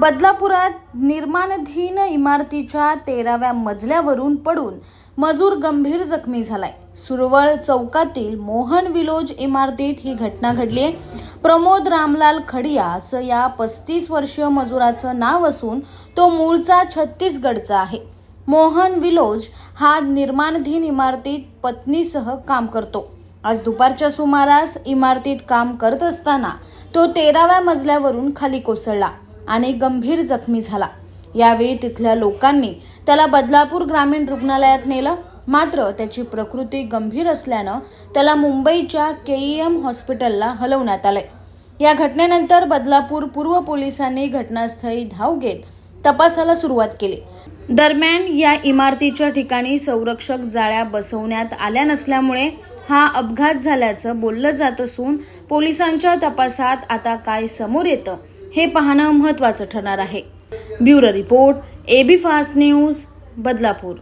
बदलापुरात निर्माणाधीन इमारतीच्या तेराव्या मजल्यावरून पडून मजूर गंभीर जखमी झालाय. सुरवळ चौकातील मोहन विलोज इमारतीत ही घटना घडली आहे प्रमोद रामलाल खडिया असं या पस्तीस वर्षीय मजुराचं नाव असून तो मूळचा छत्तीसगडचा आहे. मोहन विलोज हा निर्माणाधीन इमारतीत पत्नीसह काम करतो. आज दुपारच्या सुमारास इमारतीत काम करत असताना तो तेराव्या मजल्यावरून खाली कोसळला. आणि गंभीर जखमी झाला. यावेळी तिथल्या लोकांनी त्याला बदलापूर ग्रामीण रुग्णालयात नेलं. मात्र त्याची प्रकृती गंभीर असल्यानं त्याला मुंबईच्या केईएम हॉस्पिटलला हलवण्यात आलंय. या घटनेनंतर बदलापूर पूर्व पोलिसांनी घटनास्थळी धाव घेत तपासाला सुरुवात केली. दरम्यान या इमारतीच्या ठिकाणी संरक्षक जाळ्या बसवण्यात आल्या नसल्यामुळे हा अपघात झाल्याचं बोललं जात असून पोलिसांच्या तपासात आता काय समोर येतं हे पाहणं महत्वाचं ठरणार आहे. Bureau report AB fast news Badlapur.